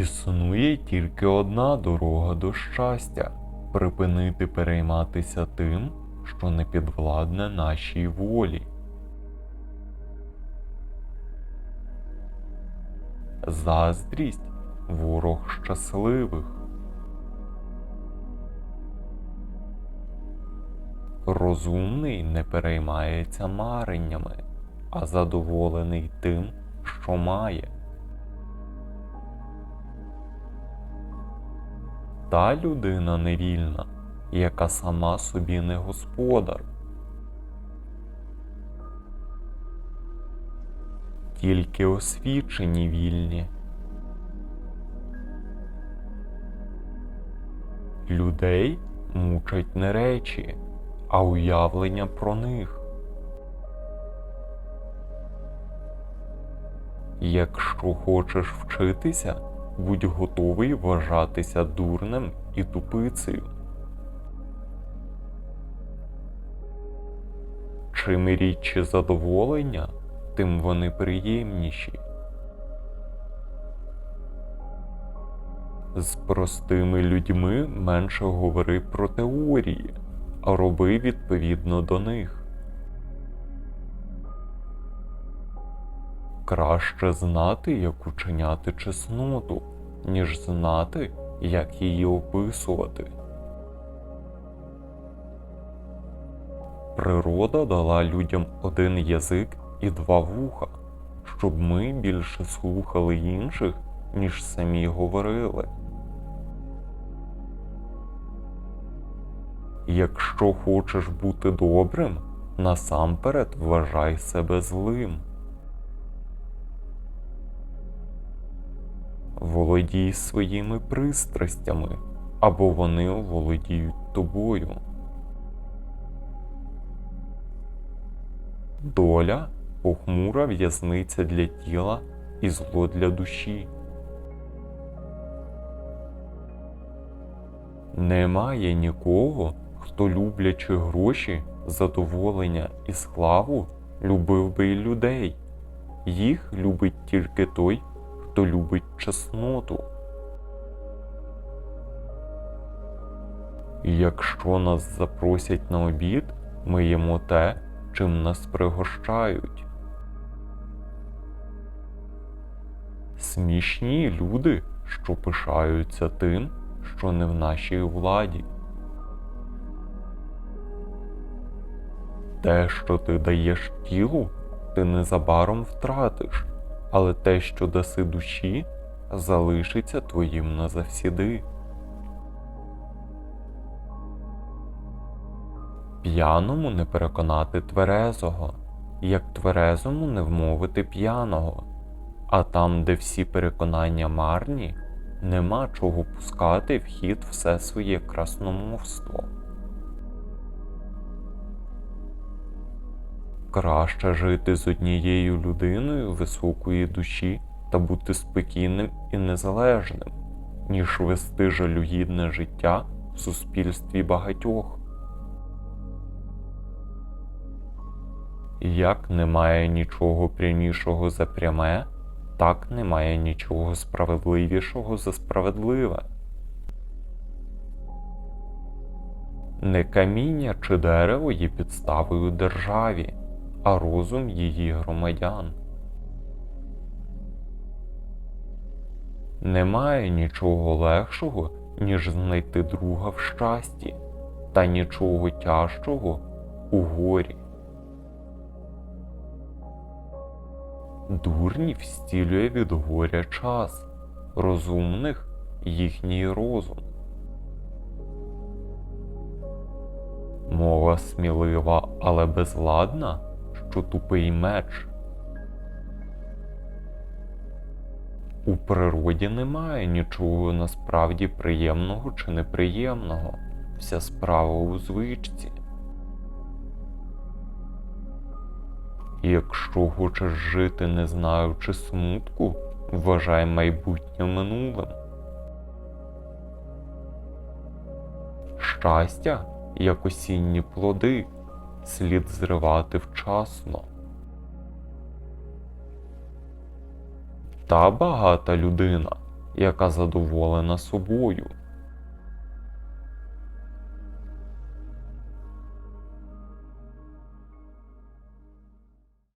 Існує тільки одна дорога до щастя припинити перейматися тим, що не підвладне нашій волі. Заздрість ворог щасливих. Розумний не переймається мареннями, а задоволений тим, що має. Та людина невільна, яка сама собі не господар. Тільки освічені вільні. Людей мучать не речі, а уявлення про них. Якщо хочеш вчитися, будь готовий вважатися дурнем і тупицею. Чим рідче задоволення, тим вони приємніші. З простими людьми менше говори про теорії, а роби відповідно до них. Краще знати, як учиняти чесноту, ніж знати, як її описувати. Природа дала людям один язик і два вуха, щоб ми більше слухали інших, ніж самі говорили. Якщо хочеш бути добрим, насамперед вважай себе злим. Володій своїми пристрастями, або вони володіють тобою. Доля похмура в'язниця для тіла і зло для душі. Немає нікого, хто, люблячи гроші, задоволення і славу, любив би й людей. Їх любить тільки той, хто любить чесноту. І Якщо нас запросять на обід, ми їмо те, чим нас пригощають. Смішні люди, що пишаються тим, що не в нашій владі. Те, що ти даєш тілу, ти незабаром втратиш, але те, що даси душі, залишиться твоїм назавсіди. П'яному не переконати тверезого, як тверезому не вмовити п'яного, а там, де всі переконання марні, нема чого пускати в хід все своє красномовство. Краще жити з однією людиною високої душі та бути спокійним і незалежним, ніж вести жалюгідне життя в суспільстві багатьох. Як немає нічого прямішого за пряме, так немає нічого справедливішого за справедливе. Не каміння чи дерево є підставою державі, а розум її громадян. Немає нічого легшого, ніж знайти друга в щасті, та нічого тяжчого у горі. Дурнів стілює від горя час, розумних їхній розум. Мова смілива, але безладна, що тупий меч. У природі немає нічого насправді приємного чи неприємного, вся справа у звичці. Якщо хочеш жити, не знаючи смутку, вважай майбутнє минулим. Щастя, як осінні плоди, слід зривати вчасно. Та багата людина, яка задоволена собою.